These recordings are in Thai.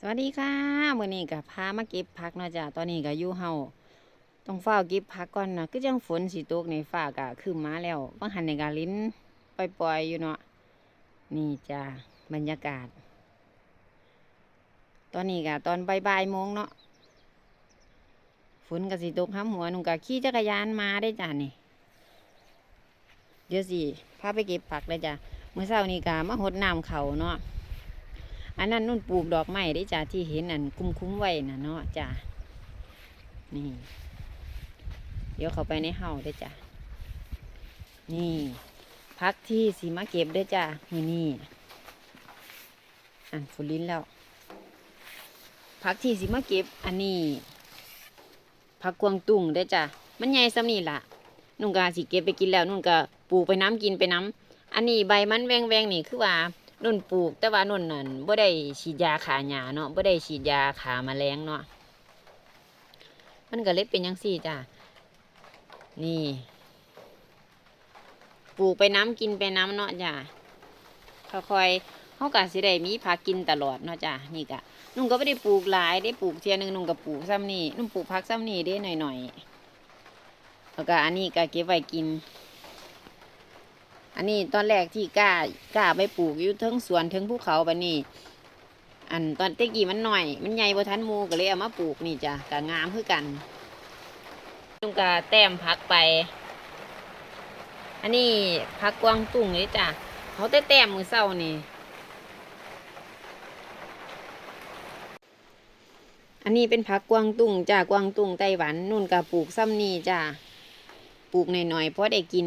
สวัสดีค่ะมื้อนี้ก็พามาเก็บผักเนาะจ้ะตอนนี้ก็อยู่เฮาต้องเฝ้าเก็บผักก่อนนะคือจังฝนสิตกในฟ้าก็คืมมาแล้วบางหันในกาลิ้นปล่อยๆอยู่เนาะนี่จ้ะบรรยากาศ ตอนนี้ก็ตอนบ่ายๆโมงเนาะฝนก็สิตกห้ำหัวหนุ่งก็ขี่จักรยานมาได้จ้ะนี่เดี๋ยวสิพาไปเก็บผักเลยจ้ะเมื่อเช้านี้ก็มาหดน้ำเขาเนาะ อันนั้นนุ่นปลูกดอกไม้ได้จ้าที่เห็นอันคุ้มคุ้มไว้น่ะเนาะจ้านี่ เดี๋ยวเข้าไปในเฮาได้จ้านี่พักที่สีมาเก็บได้จ้านี่นี่อันฟุลินแล้วพักที่สีมาเก็บ อันนี้พักกวางตุ้งได้จ้ามันใหญ่สำนี่ล่ะนุ่งกาสิเก็บไปกินแล้วนุ่นก็ปลูกไปน้ำกินไปน้ำอันนี้ใบมันแวงแวงนี่คือว่า นุ่นปลูกแต่ว่านุ่นนั่นบ่ได้ฉีดยาขาหญ้าเนาะบ่ได้ฉีดยาขาแมลงเนาะมันก็เลยเป็นจังซี่จ้ะนี่ ปลูกไปน้ำกินไปน้ำเนาะจ้ะค่อยๆเฮาก็สิได้มีผักกินตลอดเนาะจ้ะนี่ก็นุ่นก็บ่ได้ปลูกหลายได้ปลูกเทียหนึงนุ่นก็ปลูกซ้ำนี่นุ่นปลูกผักซ้ำนี่ได้หน่อยๆแล้วก็อันนี้ก็เก็บไว้กิน อันนี้ตอนแรกที่กล้ากล้าไปปลูกอยู่เทิงสวนเทิงภูเขาบันนี้ อันตอนเตกี้มันหน่อย มันใหญ่บ่ทันมูก็เลยเอามาปลูกนี่จ้ะก็งามคือกันลุงก็แต้มพักไป อันนี้พักกวางตุ้งนี่จ้ะเขาแต่แต้มมือเศร้านี่อันนี้เป็นผักกวางตุ้งจ้ะกวางตุ้งไต้หวันนุ่นก็ปลูกซ้ำนี่จ้ะปลูกหน่อยๆเพราะได้กิน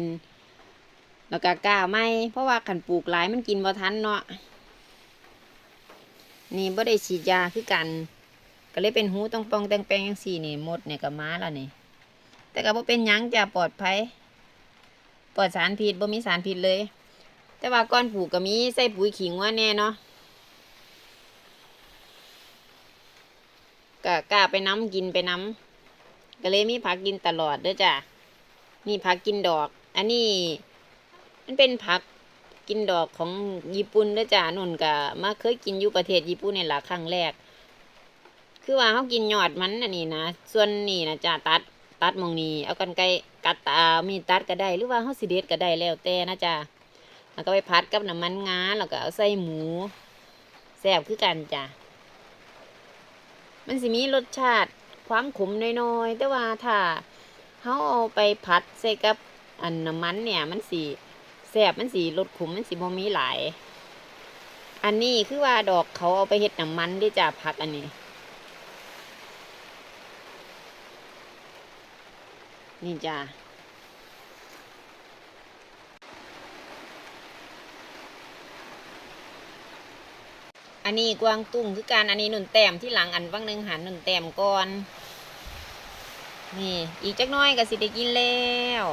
แล้วก็กล้าไม่เพราะว่าขันปลูกหลายมันกินบ่ทันเนาะนี่บ่ได้ฉีดยาคือกัน ก็เลยเป็นหูต้องปองแตงแปลงจังสี่นี่หมดเนี่ยก็มาแล้วนี่ แต่ก็บ่เป็นยังจะปลอดภัยปลอดสารพิษบ่มีสารพิษเลย แต่ว่าก่อนปลูกก็มีใส่ปุ๋ยขิงว่าแน่เนาะก็กล้าไปน้ำกินไปน้ำก็เลยมีผักกินตลอดเด้อจ้ะนี่ผักกินดอก อันนี้ มันเป็นผักกินดอกของญี่ปุ่นเด้อจ้านุ่นก็มาเคยกินอยู่ประเทศญี่ปุ่นในี่ละครั้งแรก คือว่าเขากินยอดมันอันนี้นะส่วนนี่นะจ้าตัดตัดมองนี้เอากันไกรกัดตามีตัดก็ได้ หรือว่าเขาสิเด็ดก็ได้แล้วแต่นะจ้าแล้วก็ไปพัดกับน้ำมันงาแล้วก็เอาใส่หมูแซ่บคือกันจ้ามันสิมีรสชาติความขมน้อยๆแต่ว่าถ้าเขาเอาไปผัดใส่กับอันน้ำมันเนี่ยมันสี แสบมันสีลดขมมันสีบ่มีหลาย อันนี้คือว่าดอกเขาเอาไปเฮ็ดน้ำมันด้จ้าผักอันนี้ นี่จ้าอันนี้กวางตุ้งคือการอันนี้หนุนแต้มที่หลังอันว่างหนึ่งหันหนุนแต้มก่อน นี่ อีกจักน้อยก็สิได้กินแล้ว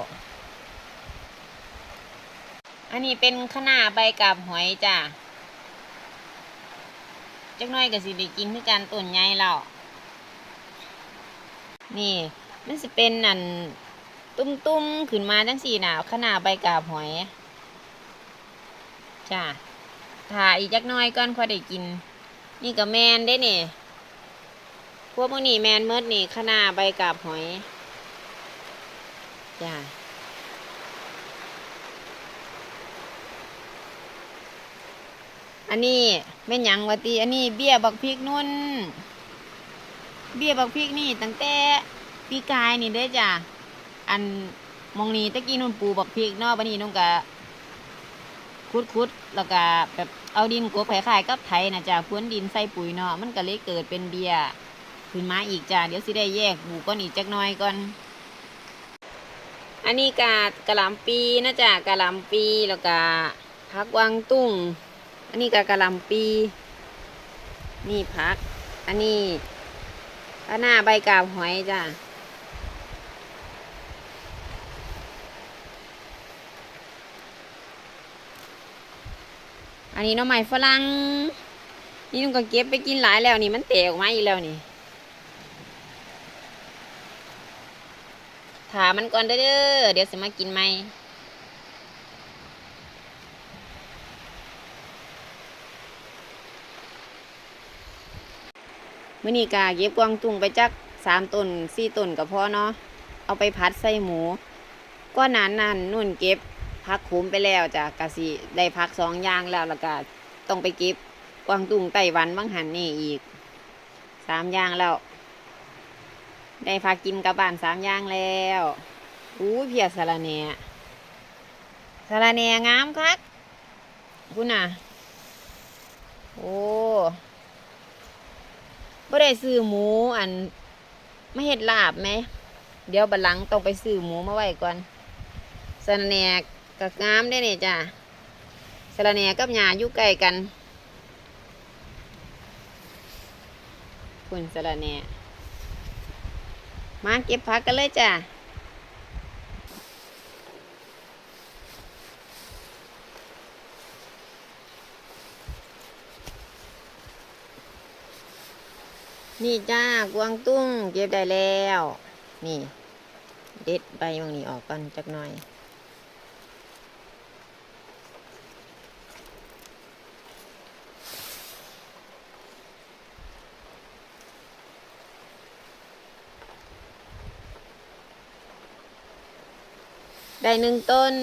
อันนี้เป็นขนาใบกาบหอยจ้ะจักหน้อยก็สิได้กินคือการต้นใหญ่แล้วนี่ มันสิเป็นอันตุ้มๆขึ้นมาจังสี่หนาวขนาใบกาบหอย จ้ะถ้าอีกจักหน้อยก่อนค่อยได้กิน นี่ก็แมนได้เนี่ยพวกพวกนี้แมนเมิดนี่ขนาใบกาบหอย จ้ะ อันนี้แม่หยังวะตีอันนี้เบี้ยบักพริกนุ่น เบี้ยบักพริกนี่ตั้งแต่ปีกายนี่เด้อจ้ะ อันมองนี้ตะกี้นุ่นปูบักพริกเนาะบัดนี้นุ่นก็คุดคุดๆแล้วก็แบบเอาดินกบไข่ๆกับไถนะจ้ะพรวนดินใส่ปุ๋ยเนาะมันก็เลยเกิดเป็นเบี้ยขึ้นมาอีกจ้ะเดี๋ยวสิได้แยกปลูกก้อนอีกจักหน่อยก่อน อันนี้กากะหล่ำปีนะจ๊ะกะหล่ำปีแล้วก็ผักวางตุ้ง อันนี้กากะหล่ำปี นี่ผัก อันนี้อันหน้าใบกาบหอยจ้ะอันนี้น้ำใหม่ฝรั่งนี่นุ่งก็เก็บไปกินหลายแล้วนี่มันแตกออกมาอีกแล้วนี่ถามมันก่อนเด้อเดี๋ยวสิมากินไหม มื่อนี้กาเก็บกวางตุ้งไปจักสามต้นสี่ต้นก็พอเนาะเอาไปพัดใส่หมูก็นานนั่นนุ่นเก็บพักขุมไปแล้วจ้ะกะสิได้พักสองอย่างแล้วแล้วก็ต้องไปเก็บกวางตุ้งไต้หวันบางหันนี่อีกสามอย่างแล้ว ได้พักกินกับบ้านสามอย่างแล้วอู้เพียสาระเนสาระเนงามคักคุณน่ะ โอ้ บ่ได้ซื้อหมูอันไม่เห็ดลาบไหม เดี๋ยวบัลลังต้องไปซื้อหมูมาไว้ก่อนสะระแหนกกับงามได้เนี่ยจ้ะสะระแหนกกับหญ้าอยู่ใกล้กันคุณสะระแหนกมาเก็บผักกันเลยจ้ะ นี่จ้ากวางตุ้งเก็บได้แล้ว นี่ เด็ดใบมังนี่ออกกันจักหน่อย ได้หนึ่งต้น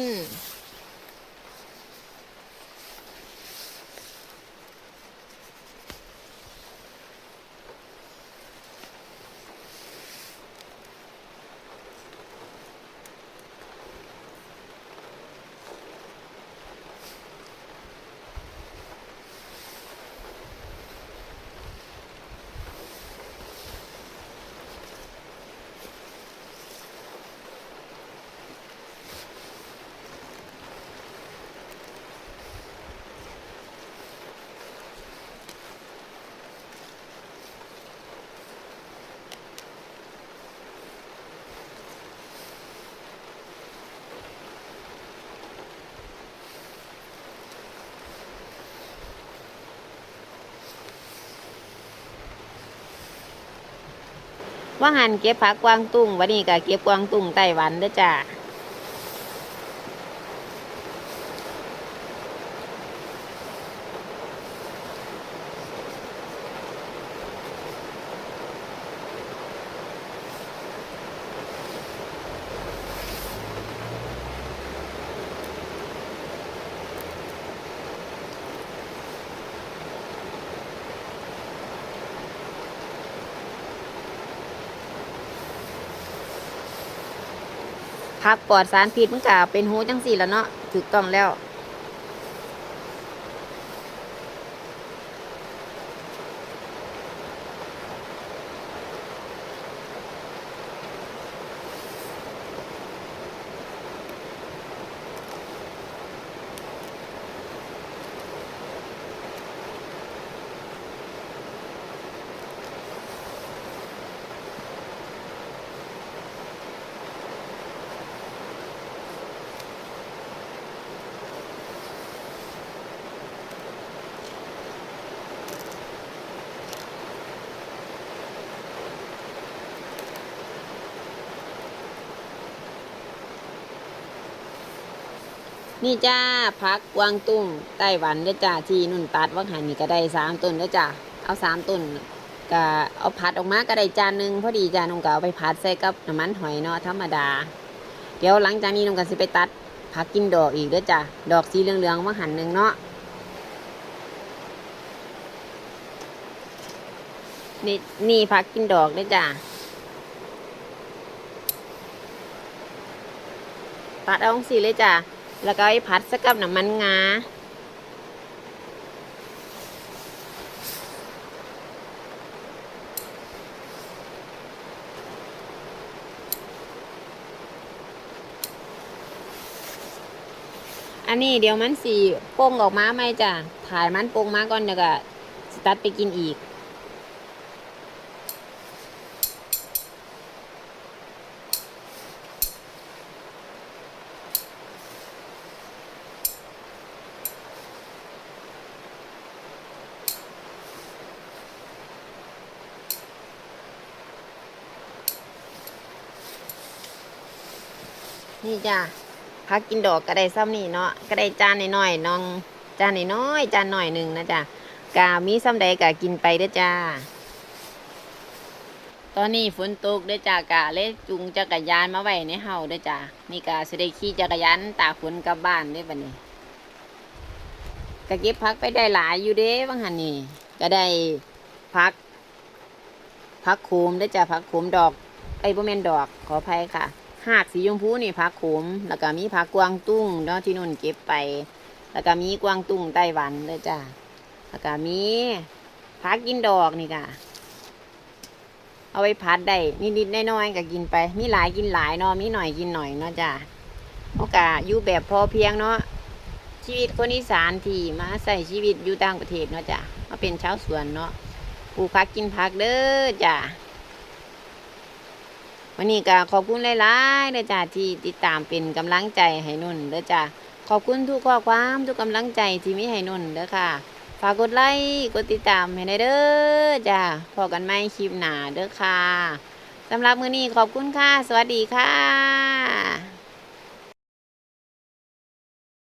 ว่าหันเก็บผักกวางตุ้งวันนี้ก็เก็บกวางตุ้งไต้หวันเด้อจ้า ผักปลอดสารพิษมันก็เป็นหูจังสี่แล้วเนาะถูกต้องแล้ว นี่จ้าพักวางตุ้งไต้หวันเด้อจ้าที่นุ่นตัดว่าหันนี่ก็ได้สามต้นเด้อจ้าเอาสามต้นก็เอาผัดออกมาก็ได้จานหนึ่งพอดีจานนุ่งก็เอาไปผัดใส่กับน้ำมันหอยเนาะธรรมดา เดี๋ยวหลังจากนี้นุ่งก็สิไปตัดผักกินดอกอีกเด้อจ้าดอกสีเหลืองๆมาหันหนึ่งเนาะนี่นี่ผักกินดอกเด้อจ้าตัดเอาสีเลยจ้า แล้วก็ไอ้ผัดสกับน้ำมันงา อันนี้เดี๋ยวมันสีโป่งออกมาไหมจ้ะถ่ายมันโป่งมาก่อนเดี๋ยวก็สตัดไปกินอีก นี่จ้ะพักกินดอกก็ได้ซ้ำนี่เนาะก็ได้จานน้อยๆน้องจานน้อยๆจานหน่อยหนึ่งนะจ้ะกามีซ้ำใดกะกินไปเด้อจ้า ตอนนี้ฝนตกเด้อจ้ากะเลยจุงจักรยานมาไว้ในเฮาเด้อจ้านี่กะสิได้ขี่จักรยานตากฝนกลับบ้านเด้อบัดนี้ก็เก็บพักไปได้หลายอยู่เด้บางหันนี่ก็ได้พักพักโขมได้จ้าพักโขมดอกไอ้บ่แม่นดอกขออภัยค่ะ หากสีชมพูนี่พักขม แล้วก็มีพักกวางตุ้งเนาะที่นุ่นเก็บไป แล้วก็มีกวางตุ้งไต้หวันเด้อจ้าแล้วก็มีพักกินดอกนี่ค่ะ เอาไว้พัดได้นิดๆน้อยๆก็กินไป มีหลายกินหลายเนาะมีหน่อยกินหน่อยเนาะจ้าโอกาอยู่แบบพอเพียงเนาะชีวิตคนอีสานที่มาใส่ชีวิตอยู่ต่างประเทศเนาะจ้ามาเป็นชาวสวนเนาะปลูกผักกินผักเด้อจ้า วันนี้ก็ขอบคุณหลายๆเด้อจ้าที่ติดตามเป็นกำลังใจให้นุ่นเด้อจ้าขอบคุณทุกข้อความทุกกำลังใจที่มีให้นุ่นเด้อค่ะ ฝากกดไลค์กดติดตามให้ได้เด้อจ้าพอกันไหมคลิปหนาเด้อค่ะสำหรับมื้อนี้ขอบคุณค่ะ สวัสดีค่ะ